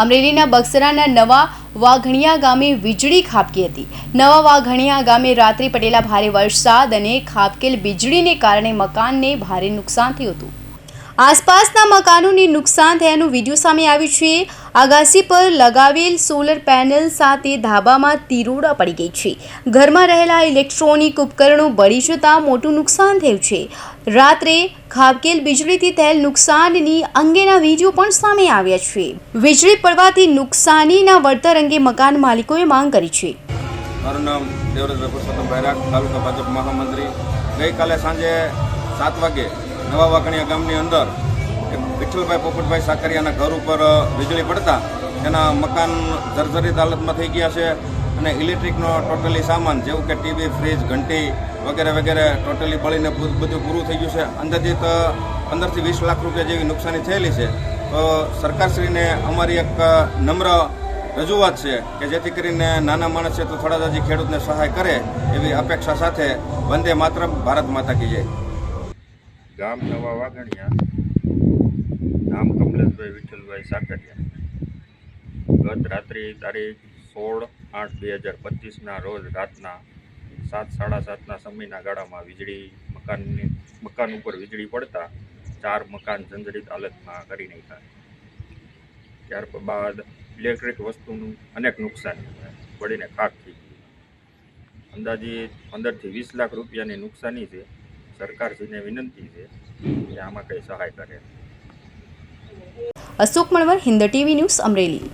અમરેલીના બક્સરાના નવા વાઘણિયા ગામે વીજળી ખાબકી હતી. નવા વાઘણિયા ગામે રાત્રે પડેલા ભારે વરસાદ અને ખાબકેલ વીજળીને કારણે મકાનને ભારે નુકસાન થયું હતું. આસપાસના મકાનોને નુકસાન થયાનું વીડિયો સામે આવ્યું છે. આગાસી પર લગાવેલ સોલર પેનલ સાથે ધાબામાં તિરોડા પડી ગઈ છે. ઘરમાં રહેલા ઇલેક્ટ્રોનિક ઉપકરણો બળી જતાં મોટું નુકસાન થયું છે. રાત્રે ખાબકેલ વીજળીથી થયેલ નુકસાનની અંગેના વીડિયો પણ સામે આવ્યા છે. વીજળી પડવાથી નુકસાનીના વળતર અંગે મકાન માલિકોએ માંગ કરી છે. મારું નામ દેવરાજ પુરુષોત્તમ રાખ તાલુકા ભાજપ મહામંત્રી. ગઈકાલે સાંજે સાત વાગે નવા વાકણીયા ગામની અંદર વિઠ્ઠલભાઈ પોપટભાઈ સાકરિયાના ઘર ઉપર વીજળી પડતા તેના મકાન જર્જરિત હાલતમાં થઈ ગયા છે અને ઇલેક્ટ્રિકનો ટોટલી સામાન જેવું કે ટીવી, ફ્રીજ, ઘંટી વગેરે વગેરે ટોટલી બળીને બધું પૂરું થઈ ગયું છે. અંદાજિત પંદરથી વીસ લાખ રૂપિયા જેવી નુકસાની થયેલી છે. તો સરકારશ્રીને અમારી એક નમ્ર રજૂઆત છે કે જેથી કરીને નાના માણસ છે તો થોડા હજી ખેડૂતને સહાય કરે એવી અપેક્ષા સાથે વંદે માત્ર ભારત માતા કી જય. ગામ નવા વાગણિયા. ધામ કમલેશભાઈ વિઠ્ઠલભાઈ સાકરિયા. ગત રાત્રિ તારીખ સોળ આઠ બે હજાર પચીસના રોજ રાતના સાત, સાડા સાતના સમયના ગાળામાં વીજળી મકાનની, મકાન ઉપર વીજળી પડતા ચાર મકાન જંજરિત હાલતમાં કરી નાખ્યા. ત્યાર બાદ ઇલેક્ટ્રિક વસ્તુનું અનેક નુકસાન પડીને ખાક થઈ ગયું. અંદાજિત પંદરથી વીસ લાખ રૂપિયાની નુકસાની છે. સરકારશ્રીને વિનંતી છે કે આમાં કંઈ સહાય કરે. Ashok Manvar Hind TV news Amreli.